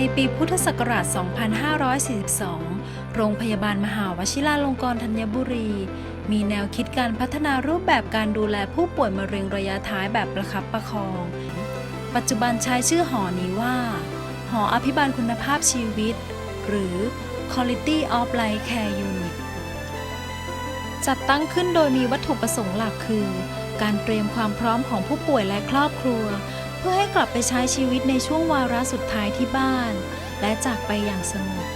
ในปีพุทธศักราช 2542 โรงพยาบาลมหาวชิราลงกรณ์ธัญบุรี มีแนวคิดการพัฒนารูปแบบการดูแลผู้ป่วยมะเร็งระยะท้ายแบบประคับประคอง ปัจจุบันใช้ชื่อหอนี้ว่า หออภิบาลคุณภาพชีวิต หรือ Quality of Life Care Unit จัดตั้งขึ้นโดยมีวัตถุประสงค์หลักคือ การเตรียมความพร้อมของผู้ป่วยและครอบครัว เพื่อให้กลับไปใช้ชีวิตในช่วงวาระสุดท้ายที่บ้าน และจากไปอย่างสงบ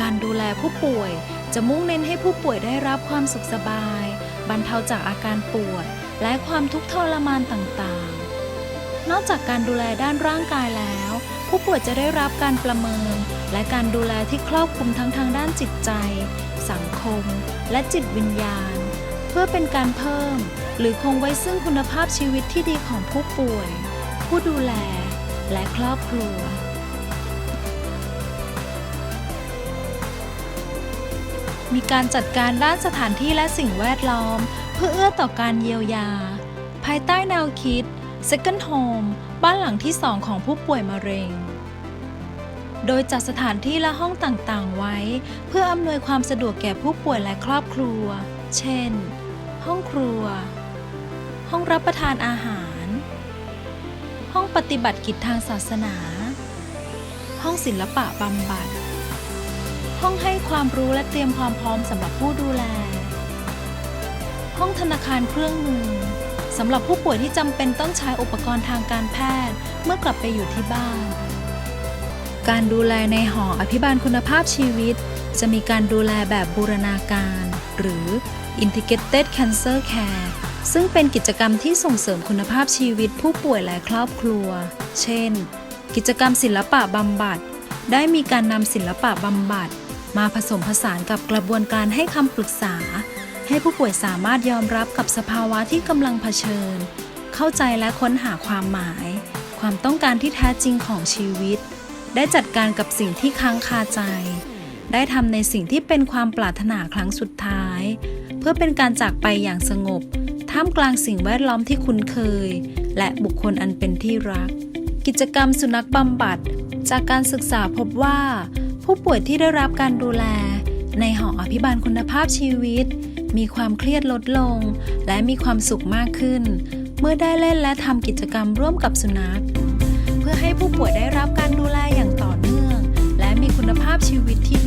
การดูแลผู้ป่วยจะมุ่งเน้นให้ผู้ป่วยได้รับความสุขสบาย บรรเทาจากอาการปวด และความทุกข์ทรมานต่างๆ นอกจากการดูแลด้านร่างกายแล้ว ผู้ป่วยจะได้รับการประเมิน และการดูแลที่ครอบคลุมทั้งทางด้านจิตใจ สังคม และจิตวิญญาณ เพื่อเป็นการเพิ่ม หรือคงไว้ซึ่งคุณภาพชีวิตที่ดีของผู้ป่วย ผู้ดูแล และครอบครัว มีการจัดการด้านสถานที่และสิ่งแวดล้อม เพื่อเอื้อต่อการเยียวยา ภายใต้แนวคิด Second Home บ้านหลังที่สองของผู้ป่วยมะเร็ง โดยจัดสถานที่และห้องต่างๆ ไว้ เพื่ออำนวยความสะดวกแก่ผู้ป่วยและครอบครัว เช่น ห้องครัว ห้องรับประทานอาหาร ห้องปฏิบัติกิจทางศาสนา ห้องศิลปะบำบัด ห้องให้ความรู้และเตรียมความพร้อมสำหรับผู้ดูแล ห้องธนาคารเครื่องมือสำหรับผู้ป่วยที่จำเป็นต้องใช้อุปกรณ์ทางการแพทย์เมื่อกลับไปอยู่ที่บ้าน การดูแลในหออภิบาลคุณภาพชีวิต จะมีการดูแลแบบบูรณาการ หรือ Integrated Cancer Care ซึ่งเป็นกิจกรรมที่ส่งเสริมคุณภาพชีวิตผู้ป่วยและครอบครัว เช่น กิจกรรมศิลปะบำบัด ได้มีการนำศิลปะบำบัด มาผสมผสานกับกระบวนการให้คำปรึกษา ให้ผู้ป่วยสามารถยอมรับกับสภาวะที่กำลังเผชิญ เข้าใจและค้นหาความหมาย ความต้องการที่แท้จริงของชีวิต ได้จัดการกับสิ่งที่ค้างคาใจ ได้ทำในสิ่งที่เป็นความปรารถนาครั้งสุดท้าย เพื่อเป็นการจากไปอย่างสงบ ท่ามกลางสิ่งแวดล้อมที่คุ้นเคย และบุคคลอันเป็นที่รัก กิจกรรมสุนัขบำบัด จากการศึกษาพบว่า ผู้ป่วยที่ได้รับการดูแล ในหออภิบาลคุณภาพชีวิต มีความเครียดลดลง และมีความสุขมากขึ้น เมื่อได้เล่นและทำกิจกรรมร่วมกับสุนัข เพื่อให้ผู้ป่วยได้รับการดูแลอย่างต่อเนื่อง และมีคุณภาพชีวิตที่